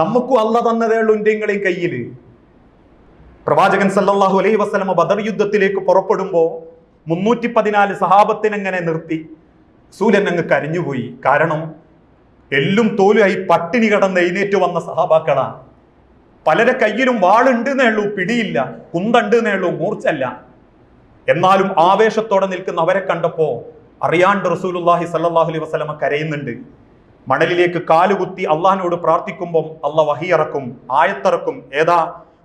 നമുക്കും അല്ല തന്നതേ ഉള്ളൂ ഇന്ത്യങ്ങളെയും കയ്യിൽ. പ്രവാചകൻ സല്ലാഹു അലൈഹി വസ്ലമ ബദർ യുദ്ധത്തിലേക്ക് പുറപ്പെടുമ്പോൾ മുന്നൂറ്റി പതിനാല് സഹാബത്തിനെങ്ങനെ നിർത്തി. സൂര്യൻ അങ്ങ് കരിഞ്ഞുപോയി. കാരണം എല്ലും തോലുമായി പട്ടിണി കടന്ന് എഴുന്നേറ്റ് വന്ന സഹാബാക്കളാണ് പലരെ കയ്യിലും വാളുണ്ട് എന്നേ ഉള്ളൂ പിടിയില്ല. കുന്തണ്ട് ഉള്ളൂ മൂർച്ചല്ല എന്നാലും ആവേശത്തോടെ നിൽക്കുന്ന അവരെ കണ്ടപ്പോ അറിയാണ്ട് റസൂലുല്ലാഹി സല്ലല്ലാഹു അലൈഹി വസ്ലമ കരയുന്നുണ്ട്. മണലിലേക്ക് കാലുകുത്തി അള്ളാഹിനോട് പ്രാർത്ഥിക്കുമ്പം അള്ള വഹിയിറക്കും ആയത്തിറക്കും. ഏതാ?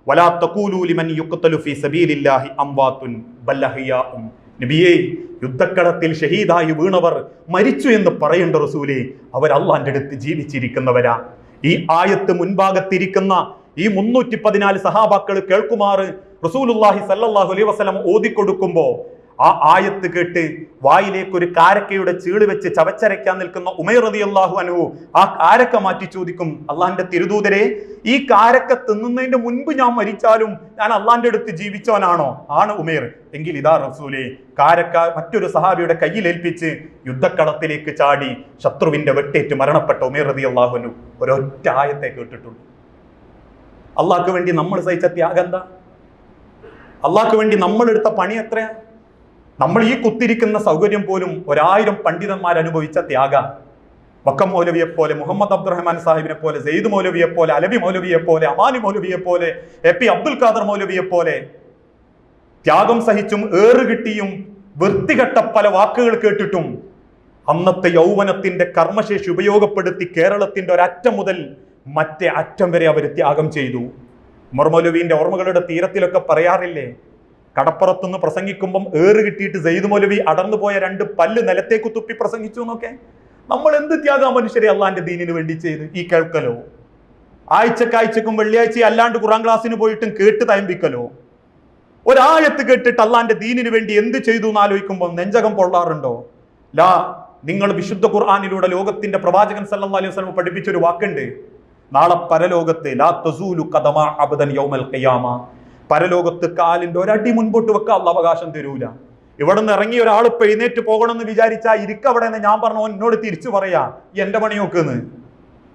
വലാ തക്കൂലൂലിമൻ ലിമൻ യുഖ്തലു ഫീ സബീലില്ലാഹി അംവാത്തുൻ ബൽ അഹ്യാഉം നബിയേ യുദ്ധക്കളത്തിൽ ഷഹീദായി വീണവർ മരിച്ചു എന്ന് പറയേണ്ട റസൂലേ അവർ അള്ളാന്റെ അടുത്ത് ജീവിച്ചിരിക്കുന്നവരാ. ഈ ആയത്ത് മുൻഭാഗത്തിരിക്കുന്ന ഈ മുന്നൂറ്റി പതിനാല് സഹാബാക്കൾ കേൾക്കുമാറ്. റസൂലുല്ലാഹി സല്ലാഹു അലൈഹി വസല്ലം ഓതിക്കൊടുക്കുമ്പോ ആ ആയത്ത് കേട്ട് വായിലേക്ക് ഒരു കാരക്കയുടെ ചീൾ വെച്ച് ചവച്ചരയ്ക്കാൻ നിൽക്കുന്ന ഉമേർ റതി അള്ളാഹു അനുഹു ആ കാരക്ക മാറ്റി ചോദിക്കും അള്ളാഹിന്റെ തിരുദൂതരെ ഈ കാരക്ക തിന്നുന്നതിന്റെ മുൻപ് ഞാൻ മരിച്ചാലും ഞാൻ അള്ളാഹിന്റെ അടുത്ത് ജീവിച്ചവനാണോ? ആണ് ഉമേർ. എങ്കിൽ ഇതാ റസൂലെ കാരക്ക മറ്റൊരു സഹാബിയുടെ കയ്യിലേൽപ്പിച്ച് യുദ്ധക്കളത്തിലേക്ക് ചാടി ശത്രുവിന്റെ വെട്ടേറ്റ് മരണപ്പെട്ട ഉമേർ റതി അള്ളാഹു അനു ഒരൊറ്റ ആയത്തെ കേട്ടിട്ടുള്ളൂ അള്ളാഹ്ക്ക് വേണ്ടി നമ്മൾ സഹിച്ച ത്യാഗം എന്താ? അള്ളാഹ്ക്ക് വേണ്ടി നമ്മളെടുത്ത പണി എത്രയാ? നമ്മൾ ഈ കുത്തിരിക്കുന്ന സൗകര്യം പോലും ഒരായിരം പണ്ഡിതന്മാർ അനുഭവിച്ച ത്യാഗ. വക്കം മൗലവിയെ പോലെ മുഹമ്മദ് അബ്ദുറഹ്മാൻ സാഹിബിനെ പോലെ സെയ്ദ് മൗലവിയെ പോലെ അലബി മൗലവിയെ പോലെ അമാനി മൗലവിയെ പോലെ എ പി അബ്ദുൽ ഖാദർ മൗലവിയെ പോലെ ത്യാഗം സഹിച്ചും ഏറുകിട്ടിയും വൃത്തികെട്ട പല വാക്കുകൾ കേട്ടിട്ടും അന്നത്തെ യൗവനത്തിന്റെ കർമ്മശേഷി ഉപയോഗപ്പെടുത്തി കേരളത്തിന്റെ ഒരറ്റം മുതൽ മറ്റേ അറ്റം വരെ അവർ ത്യാഗം ചെയ്തു. മർമൗലവിന്റെ ഓർമ്മകളുടെ തീരത്തിലൊക്കെ പറയാറില്ലേ? കടപ്പുറത്തുനിന്ന് പ്രസംഗിക്കുമ്പം ഏറ് കിട്ടിയിട്ട് സെയ്ദ് മൊലവി അടർന്നു പോയ രണ്ട് പല്ല് നിലത്തേക്ക് തുപ്പി പ്രസംഗിച്ചു എന്നൊക്കെ? നമ്മൾ എന്ത് ത്യാഗം മനുഷ്യരെ അള്ളാന്റെ ദീനിന് വേണ്ടി ചെയ്ത്? ഈ കേൾക്കലോ? ആഴ്ചക്കാഴ്ചക്കും വെള്ളിയാഴ്ച അല്ലാണ്ട് ഖുറാൻ ക്ലാസ്സിന് പോയിട്ടും കേട്ട് തയമ്പിക്കലോ? ഒരാഴത്ത് കേട്ടിട്ട് അള്ളാന്റെ ദീനിന് വേണ്ടി എന്ത് ചെയ്തു എന്ന് ആലോചിക്കുമ്പോൾ നെഞ്ചകം പൊള്ളാറുണ്ടോ? ലാ നിങ്ങൾ വിശുദ്ധ ഖുർആാനിലൂടെ ലോകത്തിന്റെ പ്രവാചകൻ സല്ലാ അലൈഹി വസല്ലം പഠിപ്പിച്ചൊരു വാക്കുണ്ട്. നാളെ പരലോകത്ത് ലാ തസൂലു കഥമ അബദൻ യൗമൽ ഖിയാമ. പരലോകത്ത് കാലിന്റെ ഒരടി മുൻപോട്ട് വെക്കാൻ അള്ള അവകാശം തരൂല. ഇവിടെ നിന്ന് ഇറങ്ങി ഒരാൾ എഴുന്നേറ്റ് പോകണമെന്ന് വിചാരിച്ചാൽ ഇരിക്കവിടെ നിന്ന് ഞാൻ പറഞ്ഞു എന്നോട് തിരിച്ചു പറയാ ഈ എന്റെ പണി നോക്കുന്ന്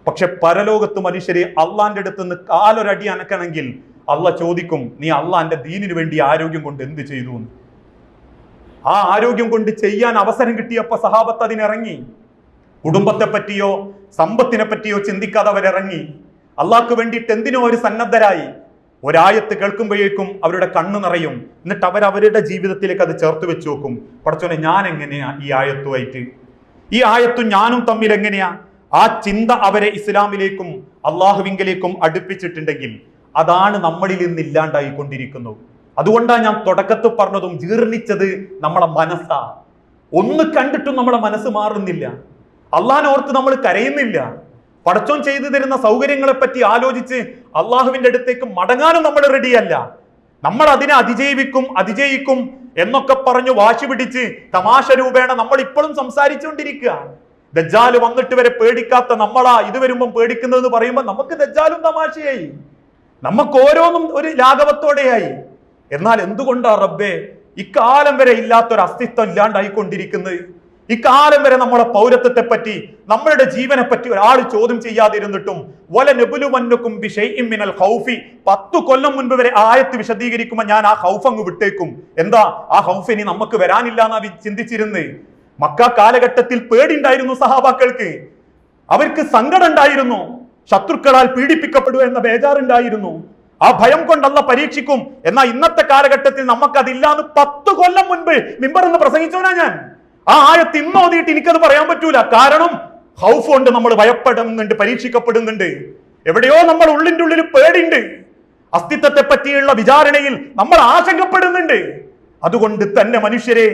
പക്ഷെ പരലോകത്ത് മനുഷ്യരെ അള്ളാന്റെ അടുത്ത് നിന്ന് കാലൊരടി അനക്കണമെങ്കിൽ അള്ള ചോദിക്കും നീ അള്ളാന്റെ ദീനിനു വേണ്ടി ആരോഗ്യം കൊണ്ട് എന്ത് ചെയ്തു എന്ന് ആ ആരോഗ്യം കൊണ്ട് ചെയ്യാൻ അവസരം കിട്ടിയപ്പോ സഹാബത്ത് അതിനിറങ്ങി. കുടുംബത്തെ പറ്റിയോ സമ്പത്തിനെ പറ്റിയോ ചിന്തിക്കാതെ അവരിറങ്ങി. അള്ളാഹ്ക്ക് വേണ്ടിയിട്ട് എന്തിനോ ഒരു സന്നദ്ധരായി. ഒരായത്ത് കേൾക്കുമ്പോഴേക്കും അവരുടെ കണ്ണ് നിറയും. എന്നിട്ട് അവർ അവരുടെ ജീവിതത്തിലേക്ക് അത് ചേർത്ത് വെച്ച് നോക്കും. പടച്ചോനെ ഞാൻ എങ്ങനെയാ ഈ ആയത്തുമായിട്ട്? ഈ ആയത്തും ഞാനും തമ്മിൽ എങ്ങനെയാ? ആ ചിന്ത അവരെ ഇസ്ലാമിലേക്കും അള്ളാഹുവിങ്കലേക്കും അടുപ്പിച്ചിട്ടുണ്ടെങ്കിൽ അതാണ് നമ്മളിൽ നിന്ന് ഇല്ലാണ്ടായിക്കൊണ്ടിരിക്കുന്നത്. അതുകൊണ്ടാണ് ഞാൻ തുടക്കത്തിൽ പറഞ്ഞതും ജീർണിച്ചത് നമ്മളെ മനസ്സാ. ഒന്ന് കണ്ടിട്ടും നമ്മളെ മനസ്സ് മാറുന്നില്ല. അള്ളാഹിനോർത്ത് നമ്മൾ കരയുന്നില്ല. പടച്ചോൻ ചെയ്തു തരുന്ന സൗകര്യങ്ങളെ പറ്റി ആലോചിച്ച് അള്ളാഹുവിന്റെ അടുത്തേക്ക് മടങ്ങാനും നമ്മൾ റെഡിയല്ല. നമ്മൾ അതിനെ അതിജീവിക്കും അതിജയിക്കും എന്നൊക്കെ പറഞ്ഞു വാശി പിടിച്ച് തമാശ രൂപേണ നമ്മൾ ഇപ്പോഴും സംസാരിച്ചുകൊണ്ടിരിക്കുകയാണ് ദജ്ജാൽ വന്നിട്ട് വരെ പേടിക്കാത്ത നമ്മളാ ഇത് വരുമ്പം പേടിക്കുന്നതെന്ന് പറയുമ്പോൾ നമുക്ക് ദജ്ജാലും തമാശയായി. നമുക്ക് ഓരോന്നും ഒരു ലാഘവത്തോടെയായി. എന്നാൽ എന്തുകൊണ്ടാ റബ്ബേ ഇക്കാലം വരെ ഇല്ലാത്തൊരു അസ്തിത്വം ഇല്ലാണ്ടായിക്കൊണ്ടിരിക്കുന്നത്? ഇക്കാലം വരെ നമ്മളെ പൗരത്വത്തെ പറ്റി നമ്മളുടെ ജീവനെ പറ്റി ഒരാൾ ചോദ്യം ചെയ്യാതിരുന്നിട്ടും വല നെബുലുമന്നുക്കും മിനൽ ഹൗഫി പത്തു കൊല്ലം മുൻപ് വരെ ആയത്ത് വിശദീകരിക്കുമ്പോൾ ഞാൻ ആ ഹൗഫ് അങ്ങ് വിട്ടേക്കും. എന്താ? ആ ഹൗഫ് ഇനി നമുക്ക് വരാനില്ല എന്നാ ചിന്തിച്ചിരുന്ന്. മക്ക കാലഘട്ടത്തിൽ പേടിണ്ടായിരുന്നു സഹാബാക്കൾക്ക്. അവർക്ക് സങ്കടം ഉണ്ടായിരുന്നു. ശത്രുക്കളാൽ പീഡിപ്പിക്കപ്പെടുക എന്ന ബേജാറുണ്ടായിരുന്നു. ആ ഭയം കൊണ്ടല്ല പരീക്ഷിക്കും. എന്നാൽ ഇന്നത്തെ കാലഘട്ടത്തിൽ നമുക്കതില്ലാന്ന് പത്ത് കൊല്ലം മുൻപ് മിമ്പർ എന്ന് പ്രസംഗിച്ചോനാ ഞാൻ. ആ ഇന്ന് എനിക്കത് പറയാൻ പറ്റൂല. കാരണം ഹൗഫ് കൊണ്ട് നമ്മൾ ഭയപ്പെടുന്നുണ്ട് പരീക്ഷിക്കപ്പെടുന്നുണ്ട്. എവിടെയോ നമ്മൾ ഉള്ളിന്റെ ഉള്ളിൽ പേടിണ്ട്. അസ്തിത്വത്തെ പറ്റിയുള്ള വിചാരണയിൽ നമ്മൾ ആശങ്കപ്പെടുന്നുണ്ട്. അതുകൊണ്ട് തന്നെ മനുഷ്യരെ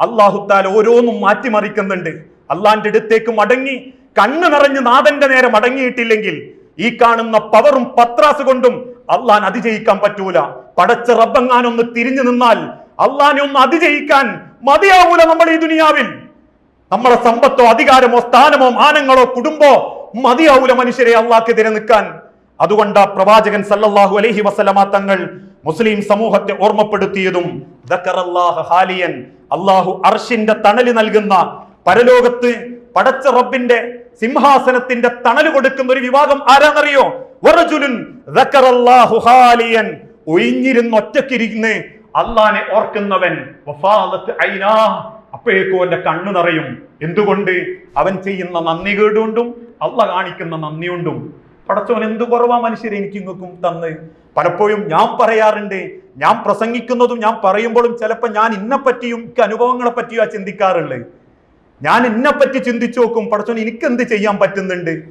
അള്ളാഹുത്താൽ ഓരോന്നും മാറ്റിമറിക്കുന്നുണ്ട്. അള്ളാന്റെ അടുത്തേക്ക് മടങ്ങി കണ്ണു നിറഞ്ഞ് നാഥന്റെ നേരെ മടങ്ങിയിട്ടില്ലെങ്കിൽ ഈ കാണുന്ന പവറും പത്രാസ് കൊണ്ടും അള്ളാൻ അതിജയിക്കാൻ പറ്റൂല. പടച്ച റബ്ബങ്ങാനൊന്ന് തിരിഞ്ഞു നിന്നാൽ അള്ളാനെ ഒന്ന് അതിജയിക്കാൻ മതിയാവൂല നമ്മൾ ഈ ദുനിയാവിൽ. നമ്മളെ സമ്പത്തോ അധികാരമോ സ്ഥാനമോ മാനങ്ങളോ കുടുംബോ മതിയാവൂല മനുഷ്യരെ അള്ളാഹ്ക്കെതിരെ നിൽക്കാൻ. അതുകൊണ്ട് പ്രവാചകൻ സല്ലല്ലാഹു അലൈഹി വസല്ലമ തങ്ങൾ മുസ്ലിം സമൂഹത്തെ ഓർമ്മപ്പെടുത്തിയതും അള്ളാഹു അർഷിന്റെ തണൽ നൽകുന്ന പരലോകത്ത് പടച്ച റബ്ബിന്റെ സിംഹാസനത്തിന്റെ തണൽ കൊടുക്കുന്ന ഒരു വിഭാഗം ആരാന്നറിയോ? ഒഴിഞ്ഞിരുന്ന് ഒറ്റക്കിരിന്ന് അള്ളാനെ ഓർക്കുന്നവൻ അപ്പോഴേക്കും അവന്റെ കണ്ണു നിറയും. എന്തുകൊണ്ട്? അവൻ ചെയ്യുന്ന നന്ദി കേടുകൊണ്ടും അള്ള കാണിക്കുന്ന നന്ദി പടച്ചവൻ എന്തു കുറവാ മനുഷ്യരെ എനിക്ക് ഇങ്ങക്കും തന്ന്. പലപ്പോഴും ഞാൻ പറയാറുണ്ട് ഞാൻ പ്രസംഗിക്കുന്നതും ഞാൻ പറയുമ്പോഴും ചിലപ്പോൾ ഞാൻ ഇന്നെ പറ്റിയും എനിക്ക് അനുഭവങ്ങളെ പറ്റിയും ചിന്തിക്കാറുള്ളത് ഞാൻ എന്നെ പറ്റി ചിന്തിച്ചു നോക്കും പടച്ചോൻ എനിക്ക് എന്ത് ചെയ്യാൻ പറ്റുന്നുണ്ട്?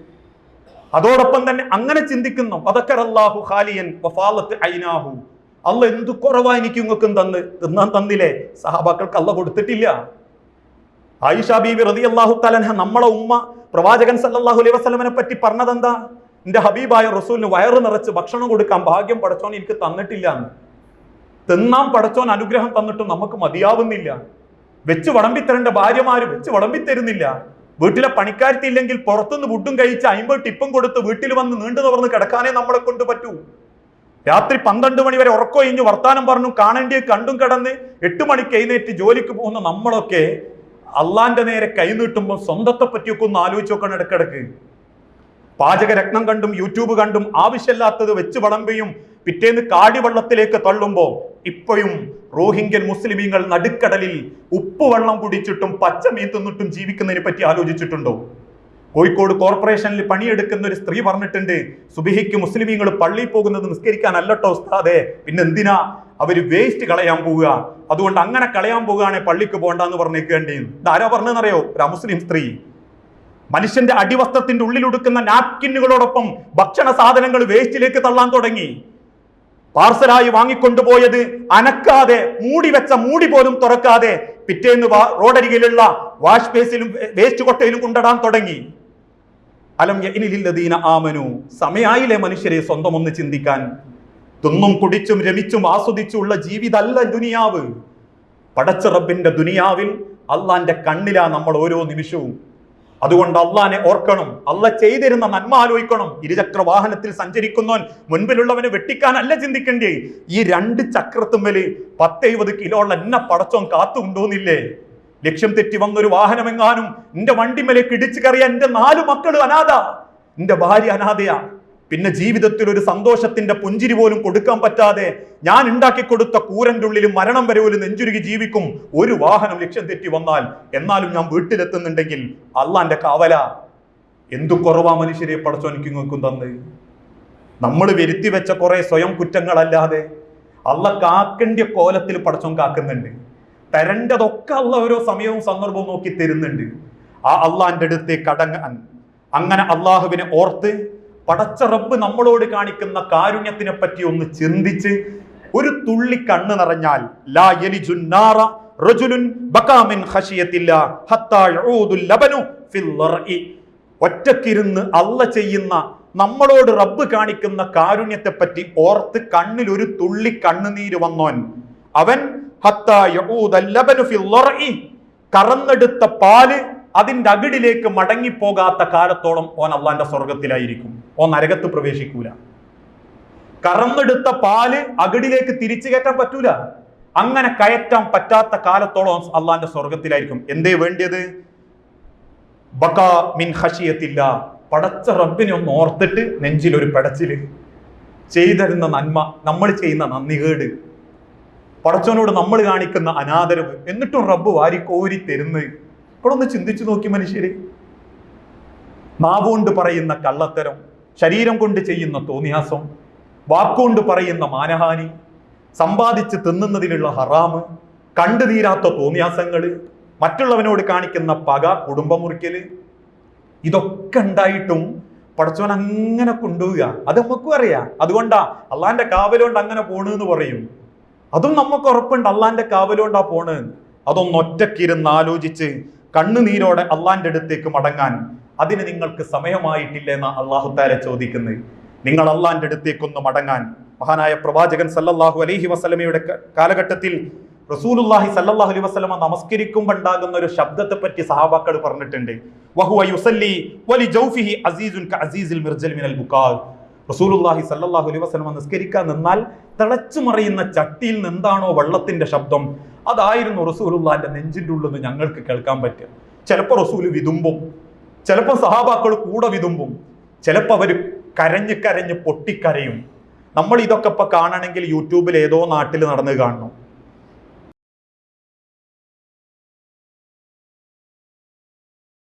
അതോടൊപ്പം തന്നെ അങ്ങനെ ചിന്തിക്കുന്നു. അതൊക്കെ അല്ലാഹു ഖാലിയൻ ഐനാഹു അല്ല എന്ത് കുറവാ എനിക്ക് ഇങ്ങക്കും തന്ന്. തിന്നാൻ തന്നില്ലേ? സഹാബാക്കൾക്ക് അള്ള കൊടുത്തിട്ടില്ല. ആയിഷ ബീവി റതി അള്ളാഹു തലൻഹ നമ്മളെ ഉമ്മ പ്രവാചകൻ സല്ലാഹു അലൈഹി വസ്ലമിനെ പറ്റി പറഞ്ഞതെന്താ? എന്റെ ഹബീബായ റസൂലിന് വയറ് നിറച്ച് ഭക്ഷണം കൊടുക്കാൻ ഭാഗ്യം പടച്ചോൻ എനിക്ക് തന്നിട്ടില്ല എന്ന്. തിന്നാൻ പടച്ചോൻ അനുഗ്രഹം തന്നിട്ടും നമുക്ക് മതിയാവുന്നില്ല. വെച്ച് വടമ്പിത്തരേണ്ട ഭാര്യമാര് വെച്ച് വടമ്പിത്തരുന്നില്ല വീട്ടിലെ പണിക്കാരത്തില്ലെങ്കിൽ പുറത്തുനിന്ന് ഫുഡും കഴിച്ച് അമ്പത് ടിപ്പും കൊടുത്ത് വീട്ടിൽ വന്ന് നീണ്ടു നിവർന്ന് കിടക്കാനേ നമ്മളെ കൊണ്ട് പറ്റൂ. രാത്രി പന്ത്രണ്ട് മണി വരെ ഉറക്കൊഴിഞ്ഞ് വർത്താനം പറഞ്ഞു കാണേണ്ടി കണ്ടും കടന്ന് എട്ട് മണിക്ക് എഴുന്നേറ്റ് ജോലിക്ക് പോകുന്ന നമ്മളൊക്കെ അള്ളാന്റെ നേരെ കൈ നീട്ടുമ്പോൾ സ്വന്തത്തെ പറ്റിയൊക്കെ ഒന്ന് ആലോചിച്ച് നോക്കണം ഇടക്കിടക്ക് പാചകരത്നം കണ്ടും യൂട്യൂബ് കണ്ടും ആവശ്യമില്ലാത്തത് വെച്ച് വളമ്പയും പിറ്റേന്ന് കാടിവെള്ളത്തിലേക്ക് തള്ളുമ്പോൾ ഇപ്പോഴും റോഹിംഗ്യൻ മുസ്ലിമീങ്ങൾ നടുക്കടലിൽ ഉപ്പുവെള്ളം കുടിച്ചിട്ടും പച്ചമീൻ തിന്നിട്ടും ജീവിക്കുന്നതിനെ പറ്റി ആലോചിച്ചിട്ടുണ്ടോ? കോഴിക്കോട് കോർപ്പറേഷനിൽ പണിയെടുക്കുന്ന ഒരു സ്ത്രീ പറഞ്ഞിട്ടുണ്ട് സുബിഹിക്ക് മുസ്ലിമീങ്ങൾ പള്ളിയിൽ പോകുന്നത് നിസ്കരിക്കാനല്ലട്ടോ ഉസ്താദെ പിന്നെ എന്തിനാ അവർ വേസ്റ്റ് കളയാൻ പോവുക. അതുകൊണ്ട് അങ്ങനെ കളയാൻ പോകുകയാണെങ്കിൽ പള്ളിക്ക് പോകണ്ടെന്ന് പറഞ്ഞേക്കേണ്ടി. ആരാ പറഞ്ഞെന്നറിയോ ഒരു മുസ്ലിം സ്ത്രീ. മനുഷ്യന്റെ അടിവസ്ത്രത്തിന്റെ ഉള്ളിലൊടുക്കുന്ന നാപ്കിന്നുകളോടൊപ്പം ഭക്ഷണ സാധനങ്ങൾ വേസ്റ്റിലേക്ക് തള്ളാൻ തുടങ്ങി. പാർസലായി വാങ്ങിക്കൊണ്ടുപോയത് അനക്കാതെ മൂടി വെച്ച മൂടി പോലും തുറക്കാതെ പിറ്റേന്ന് റോഡരികിലുള്ള വാഷ് ബേസിലും വേസ്റ്റ് കൊട്ടയിലും കൊണ്ടിടാൻ തുടങ്ങി. അലം യഇനിലില്ലദീന ആമനു. സമയായില്ലേ മനുഷ്യരെ സ്വന്തം ഒന്ന് ചിന്തിക്കാൻ. തിന്നും കുടിച്ചും രമിച്ചും ആസ്വദിച്ചുള്ള ജീവിതമല്ല ദുനിയാവ്. പടച്ച റബ്ബിന്റെ ദുനിയാവിൽ അള്ളാന്റെ കണ്ണിലാ നമ്മൾ ഓരോ നിമിഷവും. അതുകൊണ്ട് അള്ളാനെ ഓർക്കണം. അല്ല ചെയ്തിരുന്ന നന്മ ആലോചിക്കണം. ഇരുചക്ര വാഹനത്തിൽ സഞ്ചരിക്കുന്നവൻ മുൻപിലുള്ളവനെ വെട്ടിക്കാനല്ല ചിന്തിക്കണ്ടേ ഈ രണ്ട് ചക്രത്തുമ്മൽ പത്തെഴുപത് കിലോ ഉള്ള എന്നെ പടച്ചോൻ കാത്തുകൊണ്ടോന്നില്ലേ ലക്ഷ്യം തെറ്റി വന്നൊരു വാഹനമെങ്ങാനും എന്റെ വണ്ടിമേലേക്ക് ഇടിച്ചു കയറിയ എന്റെ നാലു മക്കൾ അനാഥ. എന്റെ ഭാര്യ അനാഥയാ. പിന്നെ ജീവിതത്തിൽ ഒരു സന്തോഷത്തിന്റെ പുഞ്ചിരി പോലും കൊടുക്കാൻ പറ്റാതെ ഞാൻ ഉണ്ടാക്കി കൊടുത്ത കൂരന്റെ ഉള്ളിൽ മരണം വരെ ഒരു നെഞ്ചുരുകി ജീവിക്കും. ഒരു വാഹനം ലക്ഷ്യം തെറ്റി വന്നാൽ എന്നാലും ഞാൻ വീട്ടിലെത്തുന്നുണ്ടെങ്കിൽ അള്ളാന്റെ കാവല. എന്തു കുറവാ മനുഷ്യരെ പടച്ചോനിക്കുങ്ങൾക്കും നോക്കും തന്ന്. നമ്മൾ വരുത്തി വെച്ച കുറെ സ്വയം കുറ്റങ്ങളല്ലാതെ അള്ള കാക്കേണ്ട കോലത്തിൽ പടച്ചോൻ കാക്കുന്നുണ്ട്. തരേണ്ടതൊക്കെ ഉള്ള ഓരോ സമയവും സന്ദർഭവും നോക്കി തരുന്നുണ്ട്. ആ അള്ളാന്റെ അടുത്തേക്ക് അടങ്ങാൻ അങ്ങനെ അള്ളാഹുവിനെ ഓർത്ത് പടച്ച റബ്ബ് നമ്മളോട് കാണിക്കുന്ന കാരുണ്യത്തിനെ പറ്റി ഒന്ന് ചിന്തിച്ച് ഒരു തുള്ളി കണ്ണ് നിറഞ്ഞാൽ ലാ യലി നാറ റജുലുൻ ബകാ മിൻ ഖശിയത്തില്ല ഹത്താ യഊദുൽ ലബനു ഫിൽ ലർഇ ഒറ്റക്കിരുന്ന് അല്ല ചെയ്യുന്ന നമ്മളോട് റബ്ബ് കാണിക്കുന്ന കാരുണ്യത്തെ പറ്റി ഓർത്ത് കണ്ണിൽ ഒരു തുള്ളി കണ്ണുനീര് വന്നോൻ. അവൻ കറന്നെടുത്ത പാൽ അതിന്റെ അകിടിലേക്ക് മടങ്ങിപ്പോകാത്ത കാലത്തോളം ഓൻ അള്ളാന്റെ സ്വർഗത്തിലായിരിക്കും ഓൻ നരകത്ത് പ്രവേശിക്കൂല. കറന്നെടുത്ത പാൽ അകിടിലേക്ക് തിരിച്ചു കയറ്റാൻ പറ്റൂല. അങ്ങനെ കയറ്റാൻ പറ്റാത്ത കാലത്തോളം അള്ളാന്റെ സ്വർഗത്തിലായിരിക്കും എന്തേ വേണ്ടിയത്? ബക്കാ മിൻ പടച്ച റബ്ബിനെ ഒന്ന് ഓർത്തിട്ട് നെഞ്ചിലൊരു പടച്ചിൽ. ചെയ്തരുന്ന നന്മ നമ്മൾ ചെയ്യുന്ന നന്ദികേട്. പടച്ചവനോട് നമ്മൾ കാണിക്കുന്ന അനാദരവ്. എന്നിട്ടും റബ്ബ് വാരിക്കോരി തരുന്നത്. ഇവിടെ ഒന്ന് ചിന്തിച്ചു നോക്കി മനുഷ്യര്. നാവുകൊണ്ട് പറയുന്ന കള്ളത്തരം ശരീരം കൊണ്ട് ചെയ്യുന്ന തോന്നിയാസം വാക്കുകൊണ്ട് പറയുന്ന മാനഹാനി സമ്പാദിച്ച് തിന്നുന്നതിലുള്ള ഹറാമ് കണ്ടു തീരാത്ത തോന്നിയാസങ്ങൾ മറ്റുള്ളവനോട് കാണിക്കുന്ന പക കുടുംബം മുറിക്കൽ ഇതൊക്കെ ഉണ്ടായിട്ടും പടച്ചവൻ അങ്ങനെ കൊണ്ടുപോവുക. അത് നമുക്കും അറിയാം. അതുകൊണ്ടാ അള്ളാന്റെ കാവലുകൊണ്ട് അങ്ങനെ പോണെന്ന് പറയും. അതും നമുക്ക് ഉറപ്പുണ്ട്. അള്ളാന്റെ കാവലുകൊണ്ടാ പോണ്. അതൊന്ന് ഒറ്റക്കിരുന്ന് ആലോചിച്ച് കണ്ണുനീരോടെ അള്ളാന്റെ അടുത്തേക്ക് മടങ്ങാൻ അതിന് നിങ്ങൾക്ക് സമയമായിട്ടില്ല എന്ന അള്ളാഹുത്താരെ ചോദിക്കുന്നത് നിങ്ങൾ അള്ളാന്റെ അടുത്തേക്കൊന്ന് മടങ്ങാൻ. മഹാനായ പ്രവാചകൻ സല്ലല്ലാഹു അലൈഹി വസ്ലമയുടെ കാലഘട്ടത്തിൽ റസൂലുള്ളാഹി സല്ലല്ലാഹു അലൈഹി വസ്ലമ നമസ്കരിക്കുമ്പോൾ ഉണ്ടാകുന്ന ഒരു ശബ്ദത്തെ പറ്റി സഹാബാക്കൾ പറഞ്ഞിട്ടുണ്ട്. വഹുവ യുസല്ലി വലി ജൗഫിഹി മിനൽ റസൂലുള്ളാഹി സല്ലല്ലാഹു അലൈഹി വസല്ലം നിസ്കരിക്കാൻ നിന്നാൽ തിളച്ചു മറിയുന്ന ചട്ടിയിൽ നിന്ന് എന്താണോ വെള്ളത്തിന്റെ ശബ്ദം? അതായിരുന്നു റസൂലുള്ളാന്റെ നെഞ്ചിന്റെ ഉള്ളിൽ നിന്ന് ഞങ്ങൾക്ക് കേൾക്കാൻ പറ്റുക. ചിലപ്പോൾ റസൂൽ വിതുമ്പും ചിലപ്പോൾ സഹാബാക്കൾ കൂടെ വിതുമ്പും ചിലപ്പോൾ അവർ കരഞ്ഞ് കരഞ്ഞ് പൊട്ടിക്കരയും. നമ്മൾ ഇതൊക്കെ ഇപ്പൊ കാണണമെങ്കിൽ യൂട്യൂബിൽ ഏതോ നാട്ടിൽ നടന്ന് കാണണം.